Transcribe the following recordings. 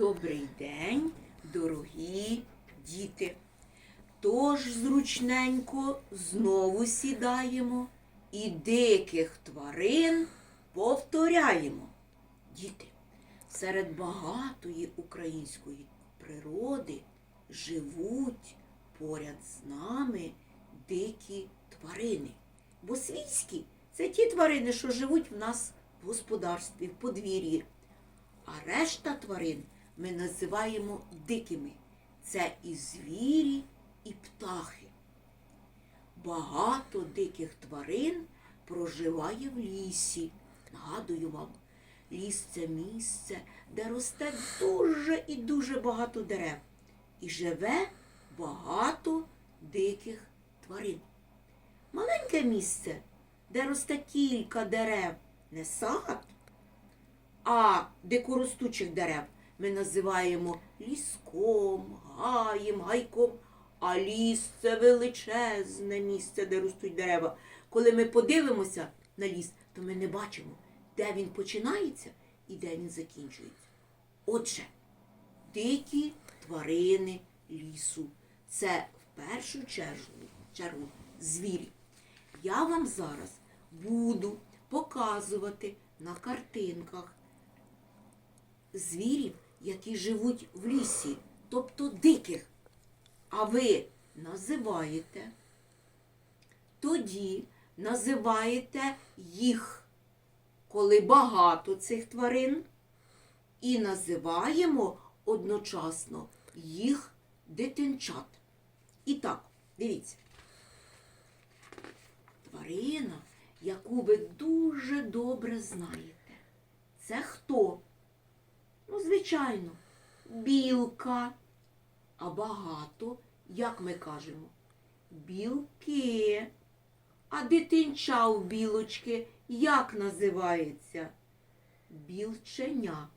Добрий день, дорогі діти. Тож зручненько знову сідаємо і диких тварин повторяємо. Діти, серед багатої української природи живуть поряд з нами дикі тварини. Бо свійські це ті тварини, що живуть в нас в господарстві, в подвір'ї. А решта тварин ми називаємо дикими. Це і звірі, і птахи. Багато диких тварин проживає в лісі. Нагадую вам, ліс це місце, де росте дуже і дуже багато дерев. І живе багато диких тварин. Маленьке місце, де росте кілька дерев, не сад, а дикоростучих дерев ми називаємо ліском, гаєм, гайком, а ліс це величезне місце, де ростуть дерева. Коли ми подивимося на ліс, то ми не бачимо, де він починається і де він закінчується. Отже, дикі тварини лісу це в першу чергу, чергу звірі. Я вам зараз буду показувати на картинках звірів, які живуть в лісі, тобто диких. А ви називаєте, тоді називаєте їх, коли багато цих тварин, і називаємо одночасно їх дитинчат. І так, дивіться. Тварина, яку ви дуже добре знаєте. Це хто? Звичайно, білка. А багато, як ми кажемо, білки. А дитинча у білочки як називається? Білченя.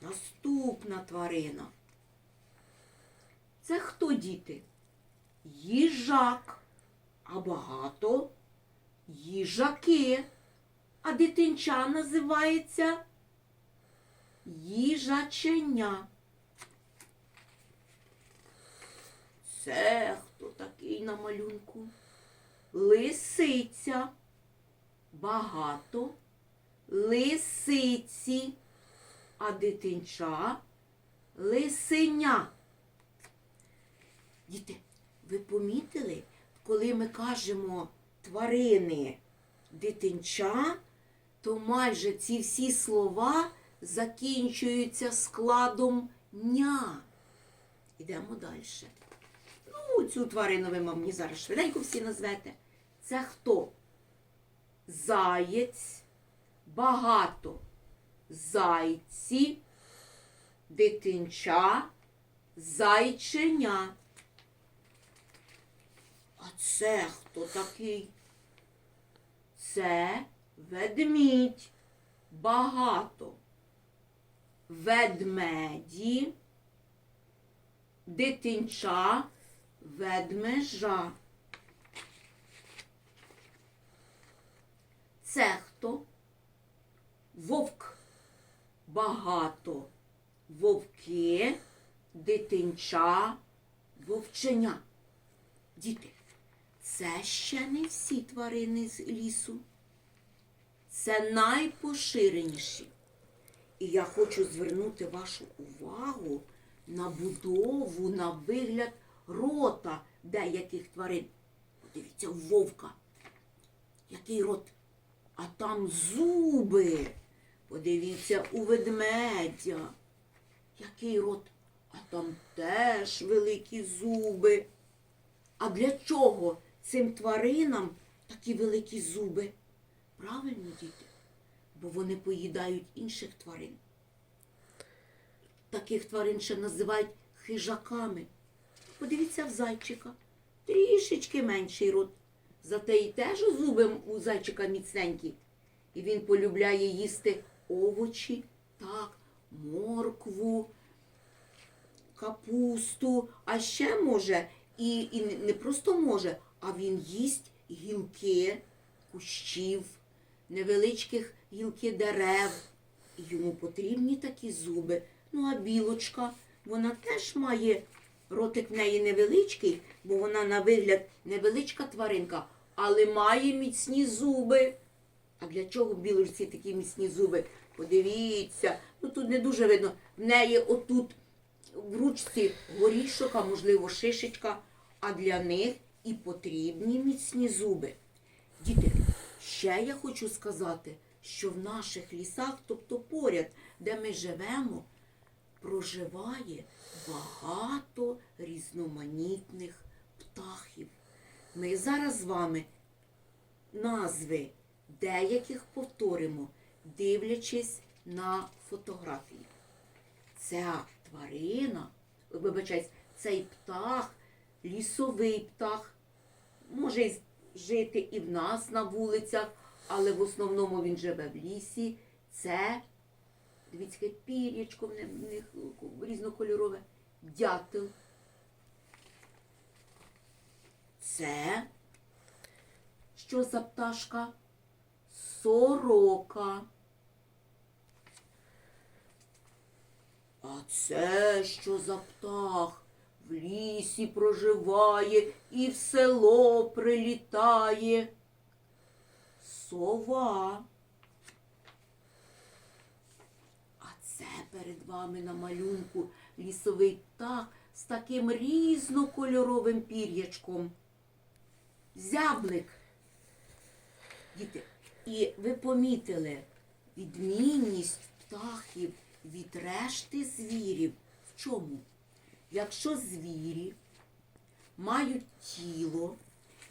Наступна тварина. Це хто діти? Їжак. А багато їжаки. А дитинча називається їжаченя. Це хто такий на малюнку? Лисиця. Багато лисиці, а дитинча лисеня. Діти, ви помітили, коли ми кажемо тварини дитинча, то майже ці всі слова закінчуються складом ня. Ідемо далі. Ну, цю тварину ви мені зараз швиденько всі назвете. Це хто? Заєць, багато зайці, дитинча, зайченя. А це хто такий? Це ведмідь. Багато. Ведмеді, дитинча, ведмежа. Це хто? Вовк. Багато. Вовки, дитинча, вовченя. Діти, це ще не всі тварини з лісу. Це найпоширеніші. І я хочу звернути вашу увагу на будову, на вигляд рота деяких тварин. Подивіться, вовка. Який рот? А там зуби. Подивіться, у ведмедя. Який рот? А там теж великі зуби. А для чого цим тваринам такі великі зуби? Правильно, діти? Бо вони поїдають інших тварин. Таких тварин ще називають хижаками. Подивіться в зайчика. Трішечки менший рот. Зате і теж зуби у зайчика міцненькі. І він полюбляє їсти овочі, так, моркву, капусту, а ще може, і, і не просто може, а він їсть гілки кущів, невеличких гілки дерев. Йому потрібні такі зуби. Ну, а білочка, вона теж має ротик в неї невеличкий, бо вона на вигляд невеличка тваринка, але має міцні зуби. А для чого білочці такі міцні зуби? Подивіться, ну тут не дуже видно. В неї отут в ручці горішок, а можливо шишечка, а для них і потрібні міцні зуби. Ще я хочу сказати, що в наших лісах, тобто поряд, де ми живемо, проживає багато різноманітних птахів. Ми зараз з вами назви деяких повторимо, дивлячись на фотографії. Ця тварина, вибачаюсь, цей птах, лісовий птах, може й жити і в нас на вулицях, але в основному він живе в лісі. Це, дивіться, пір'ячко в них різнокольорове, дятел. Це що за пташка? Сорока. А це що за птах? В лісі проживає і в село прилітає. Сова. А це перед вами на малюнку лісовий птах з таким різнокольоровим пір'ячком. Зяблик. Діти, і ви помітили відмінність птахів від решти звірів. В чому? Якщо звірі мають тіло,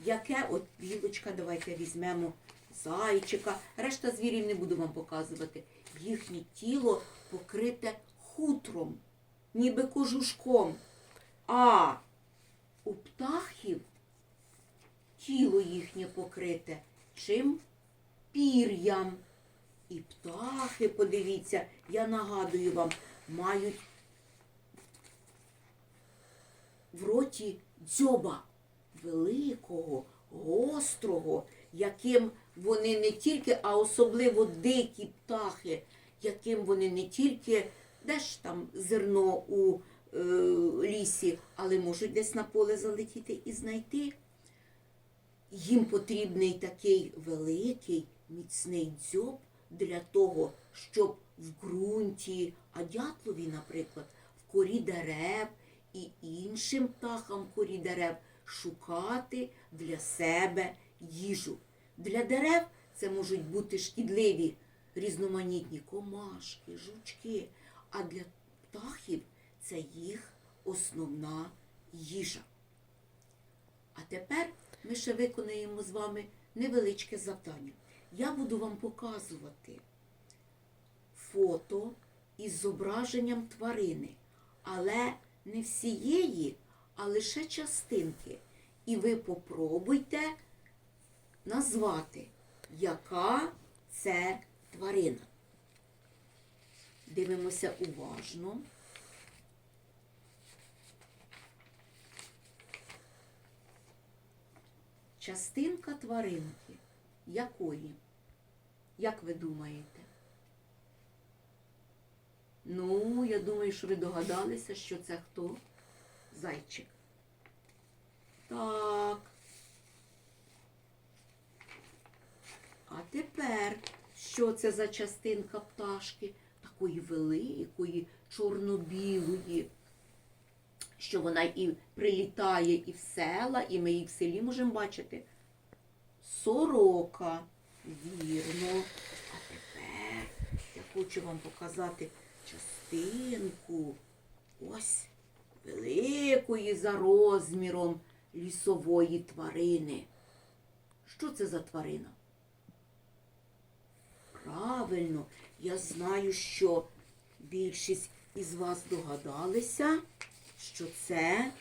яке, от білочка, давайте візьмемо зайчика, решта звірів не буду вам показувати. Їхнє тіло покрите хутром, ніби кожушком. А у птахів тіло їхнє покрите чим? Пір'ям. І птахи, подивіться, я нагадую вам, мають в роті дзьоба великого, гострого, яким вони не тільки, а особливо дикі птахи, яким вони не тільки, де ж там зерно у е, лісі, але можуть десь на поле залетіти і знайти. Їм потрібний такий великий міцний дзьоб для того, щоб в ґрунті, а дятлові, наприклад, в корі дерев і іншим птахам корі дерев шукати для себе їжу. Для дерев це можуть бути шкідливі різноманітні комашки, жучки, а для птахів це їх основна їжа. А тепер ми ще виконаємо з вами невеличке завдання. Я буду вам показувати фото із зображенням тварини, але не всієї, а лише частинки. І ви попробуйте назвати, яка це тварина. Дивимося уважно. Частинка тваринки. Якої? Як ви думаєте? Ну, я думаю, що ви догадалися, що це хто? Зайчик. Так. А тепер, що це за частинка пташки? Такої великої, чорно-білої, що вона і прилітає і в села, і ми її в селі можемо бачити. Сорока. Вірно. А тепер я хочу вам показати частинку. Ось великої за розміром лісової тварини. Що це за тварина? Правильно, я знаю, що більшість із вас догадалися, що це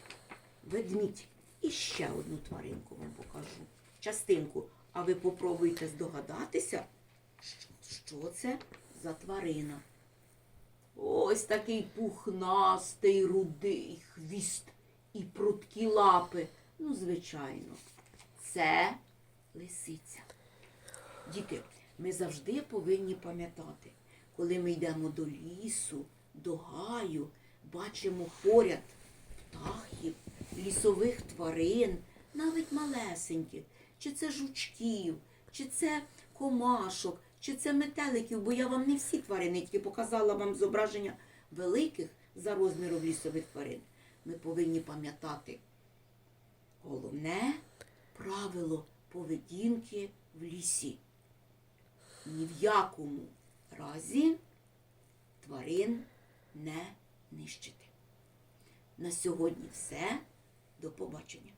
ведмідь. І ще одну тваринку вам покажу. Частинку. А ви попробуйте здогадатися, що, це за тварина. Ось такий пухнастий рудий хвіст і прудкі лапи. Ну, звичайно, це лисиця. Діти, ми завжди повинні пам'ятати, коли ми йдемо до лісу, до гаю, бачимо поряд птахів, лісових тварин, навіть малесеньких, чи це жучків, чи це комашок, чи це метеликів, бо я вам не всі тварини, тільки показала вам зображення великих за розміром лісових тварин. Ми повинні пам'ятати головне правило поведінки в лісі. Ні в якому разі тварин не нищити. На сьогодні все. До побачення.